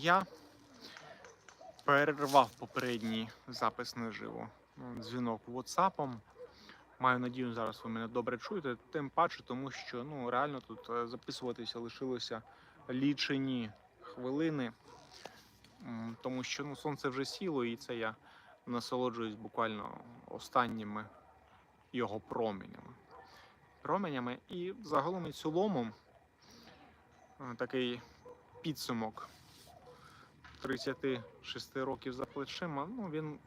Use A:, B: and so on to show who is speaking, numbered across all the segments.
A: Я перервав попередній запис наживо. Ну, Дзвінок WhatsApp. Маю надію, зараз ви мене добре чуєте. Тим паче, тому що ну реально тут е, записуватися лишилося лічені хвилини, тому що ну, сонце вже сіло, і це я насолоджуюсь буквально останніми його променями. Променями і загалом і цілому е, такий підсумок 36 років за плечима, ну він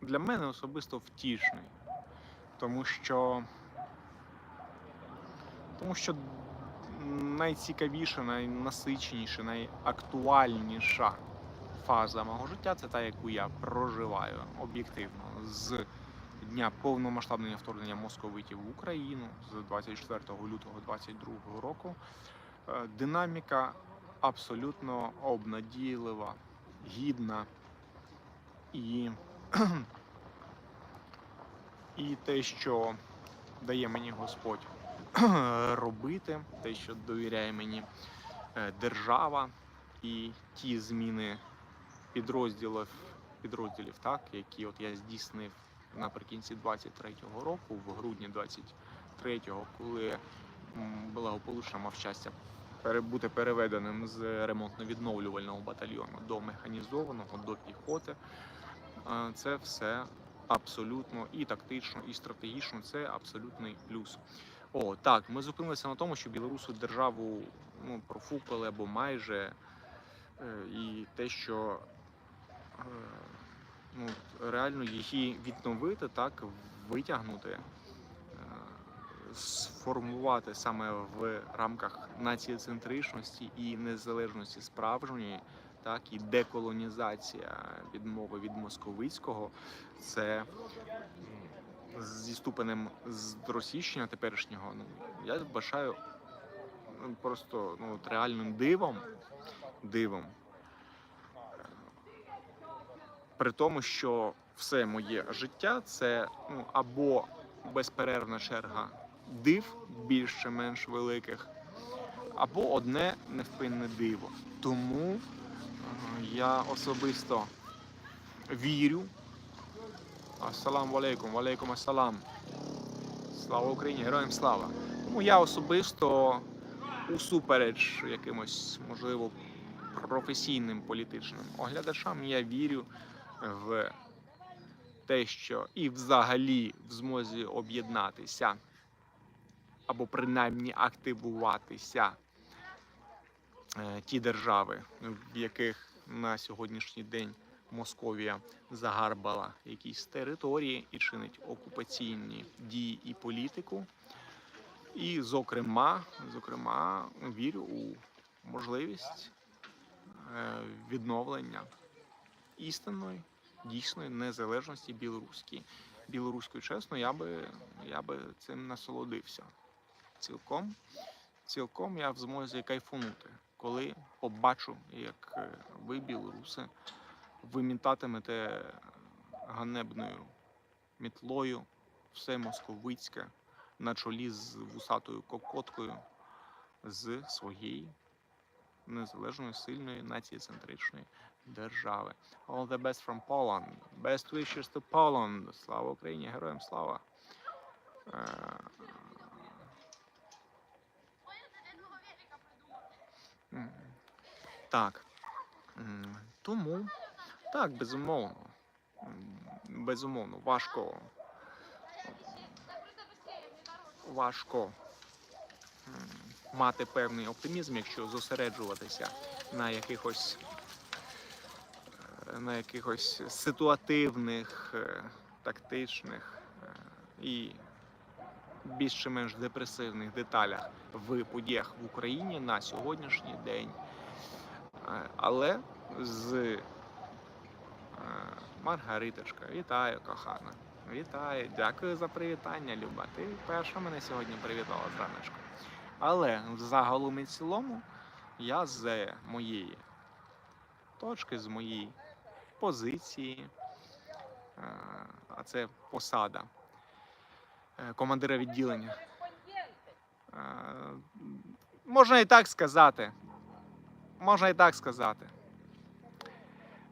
A: для мене особисто втішний. Тому що, тому що найцікавіша, найнасиченіша, найактуальніша фаза мого життя це та, яку я проживаю об'єктивно з дня повномасштабного вторгнення московитів в Україну з 24 лютого 2022 року. Е, Динаміка абсолютно обнадійлива, гідна і, і те, що дає мені Господь робити, те, що довіряє мені е, держава, і ті зміни підрозділів, підрозділів так, які от я здійснив наприкінці 23-го року, в грудні 23-го, коли благополучно мав щастя бути переведеним з ремонтно-відновлювального батальйону до механізованого, до піхоти. Це все абсолютно і тактично, і стратегічно. Це абсолютний плюс. О, так, ми зупинилися на тому, що білоруси державу ну, профукали або майже. Е, І те, що е, ну, реально її відновити, так, витягнути, сформувати саме в рамках націоцентричності і незалежності справжньої, так, і деколонізація відмови від московицького, це зі ступенем з російщення теперішнього, ну, я вважаю ну, просто ну, от реальним дивом, дивом. При тому, що все моє життя це ну, або безперервна черга див більш чи менш великих, або одне невпинне диво. Тому е, я особисто вірю. Ассаламу алейкум, валейкум ассалам. Слава Україні, героям слава. Тому я особисто усупереч якимось, можливо, професійним політичним оглядачам, я вірю в те, що і взагалі в змозі об'єднатися або принаймні активуватися е, ті держави, в яких на сьогоднішній день Московія загарбала якісь території і чинить окупаційні дії і політику. І, зокрема, зокрема, вірю у можливість е, відновлення істинної, дійсної незалежності білоруської. Білоруською, чесно, я би, я би цим насолодився. Цілком, цілком я в змозі кайфунути, коли побачу, як е, ви, білоруси, вимітатимете ганебною мітлою все московицьке на чолі з вусатою кокоткою з своєї незалежної сильної націєцентричної держави. All the best from Poland. Best wishes to Poland. Слава Україні, героям слава. Е, м, Так. Тому, так, безумовно. Безумовно, важко. Важко мати певний оптимізм, якщо зосереджуватися на якихось е, на якихось ситуативних, е, тактичних е, і більш чи менш депресивних деталях в подіях в Україні на сьогоднішній день. Е, Але з е, Маргариточка, вітаю, кохана. Вітаю, дякую за привітання, Люба. Ти перша мене сьогодні привітала зраночку. Але загалом і цілому я з моєї точки, з моєї позиції, е, а це посада командира відділення. Е, Можна і так сказати. можна і так сказати.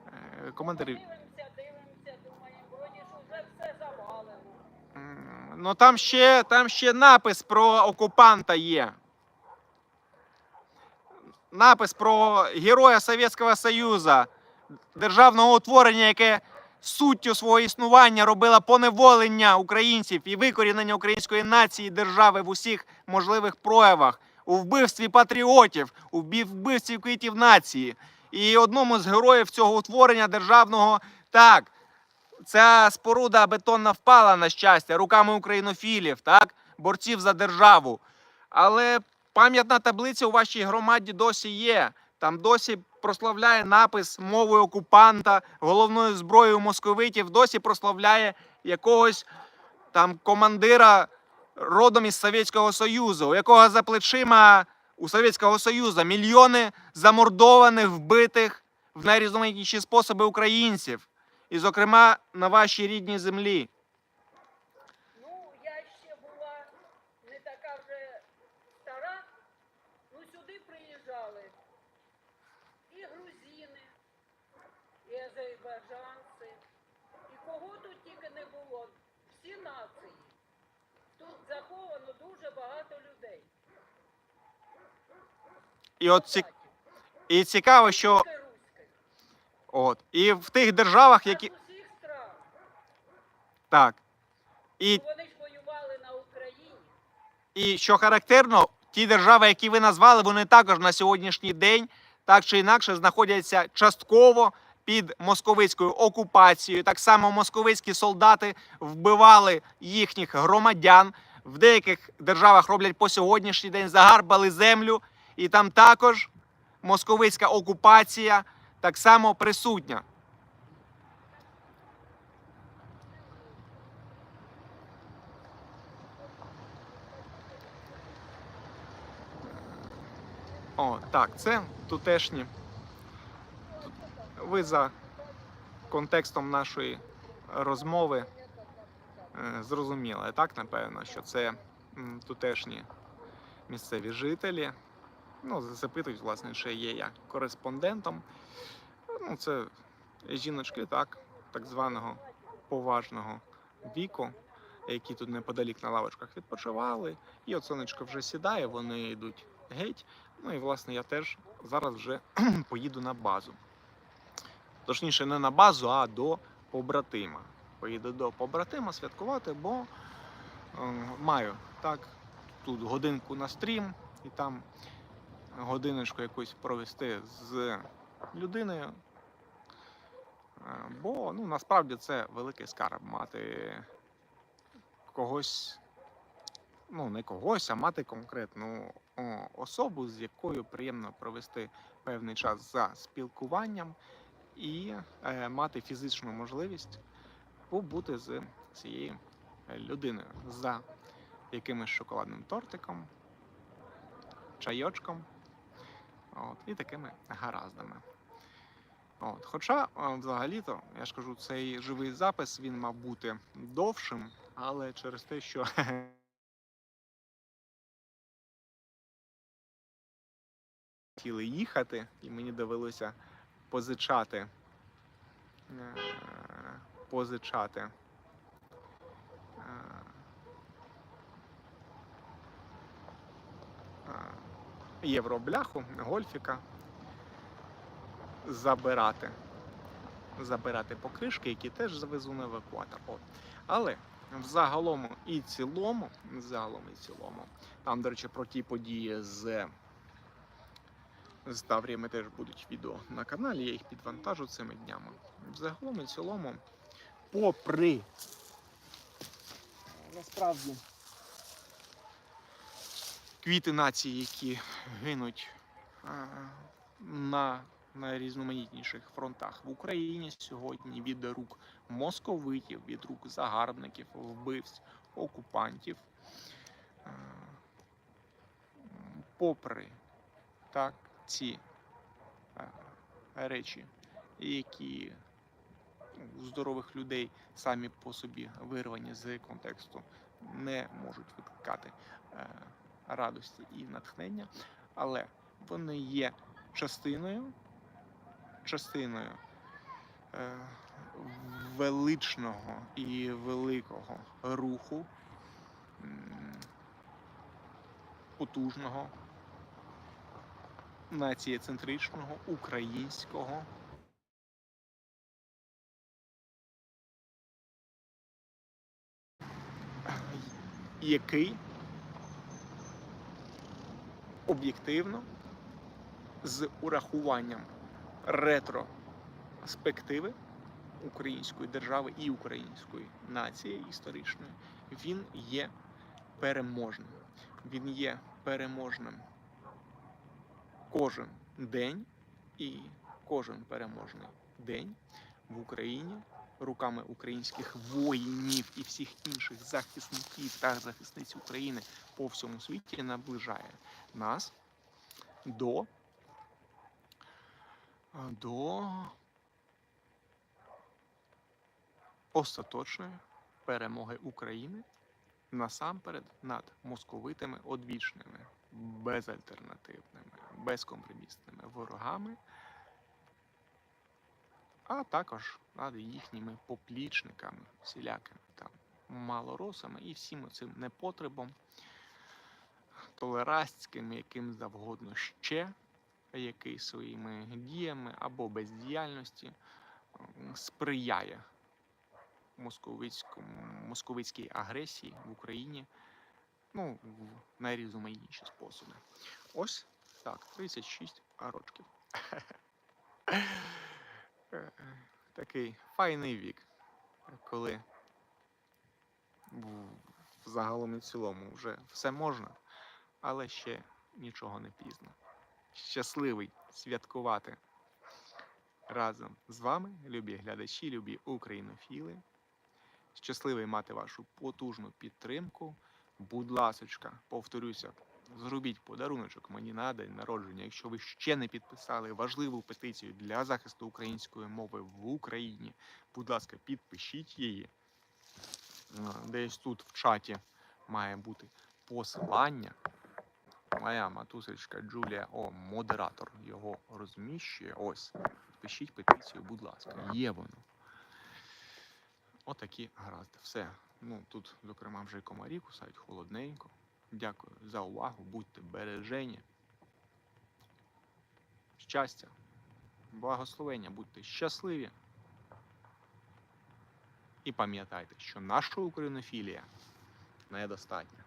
A: Е,
B: завалено.
A: Ну там ще, там ще напис про окупанта є. Напис про героя Совєтського Союзу, державного утворення, яке суттю свого існування робило поневолення українців і викорінення української нації і держави в усіх можливих проявах, у вбивстві патріотів, у вбивстві квітів нації. І одному з героїв цього утворення державного так. Ця споруда бетонна впала на щастя руками українофілів, так, борців за державу. Але пам'ятна таблиця у вашій громаді досі є. Там досі прославляє напис мовою окупанта, головною зброєю московитів, досі прославляє якогось там командира родом із Совєтського Союзу, у якого за плечима у Совєтського Союзу мільйони замордованих, вбитих в найрізноманітніші способи українців і, зокрема, на вашій рідній землі.
B: Ну, я ще була не така вже стара, ну сюди приїжджали і грузини, і азербайджанці, і кого тут тільки не було, всі нації. Тут заховано дуже багато людей.
A: І от ці... і цікаво, що от і в тих державах, які так, і,
B: Вони ж воювали на Україні.
A: і що характерно, ті держави, які ви назвали, вони також на сьогоднішній день так чи інакше знаходяться частково під московицькою окупацією. Так само московицькі солдати вбивали їхніх громадян. В деяких державах роблять по сьогоднішній день, загарбали землю, і там також московицька окупація так само присутня. О, так, це тутешні. Ви за контекстом нашої розмови е, зрозуміли, так, напевно, що це тутешні місцеві жителі. Ну, запитують, власне, чи є я кореспондентом. Ну, це жіночки, так, так званого поважного віку, які тут неподалік на лавочках відпочивали. І от сонечко вже сідає, вони йдуть геть. Ну і власне я теж зараз вже поїду на базу. Точніше, не на базу, а до побратима. Поїду до побратима святкувати, бо е, маю так тут годинку на стрім і там годиночку якусь провести з людиною. Е, Бо ну, насправді це великий скарб мати когось ну не когось, а мати конкретну особу, з якою приємно провести певний час за спілкуванням і е, мати фізичну можливість побути з цією е, людиною за якимось шоколадним тортиком, чайочком от, і такими гараздами. От. Хоча, е, взагалі-то, я ж кажу, цей живий запис він мав бути довшим, але через те, що хотіли їхати, і мені довелося позичати. Позичати. е, е, Євробляху, гольфіка. Забирати. Забирати покришки, які теж завезу на евакуатор. От. Але в загалом і цілому, загалом і цілому, там, до речі, про ті події з з Тавріями теж будуть відео на каналі, я їх підвантажу цими днями. Взагалом і цілому, попри насправді квіти нації, які гинуть на найрізноманітніших фронтах в Україні сьогодні від рук московитів, від рук загарбників, вбивць, окупантів. Попри так, ці е, речі, які здорових людей самі по собі вирвані з контексту, не можуть викликати е, радості і натхнення, але вони є частиною, частиною е, величного і великого руху, потужного, націєцентричного, українського. Який об'єктивно з урахуванням ретроспективи української держави і української нації історичної, він є переможним. Він є переможним кожен день, і кожен переможний день в Україні руками українських воїнів і всіх інших захисників та захисниць України по всьому світі наближає нас до, до остаточної перемоги України насамперед над московитими одвічними, безальтернативними, безкомпромісними ворогами а також над їхніми поплічниками, всілякими там малоросами і всім цим непотребом, толерастським, яким завгодно ще, який своїми діями або бездіяльності сприяє московицькій агресії в Україні ну, в найрізноманітніші способи. Ось так, 36 років. Е, такий файний вік, коли загалом і в цілому вже все можна, але ще нічого не пізно. Щасливий святкувати разом з вами, любі глядачі, любі українофіли. Щасливий мати вашу потужну підтримку. Будь ласочка, повторюся, зробіть подаруночок мені на день народження, якщо ви ще не підписали важливу петицію для захисту української мови в Україні. Будь ласка, підпишіть її. Е, Десь тут в чаті має бути посилання. Моя матусечка Джулія, о, модератор його розміщує. Ось. Підпишіть петицію, будь ласка. Є воно. Отакі гаразди. Все. Ну, тут, зокрема, вже комарі кусають холодненько. Дякую за увагу. Будьте бережені. Щастя, благословення, будьте щасливі. І пам'ятайте, що наша українофілія недостатня.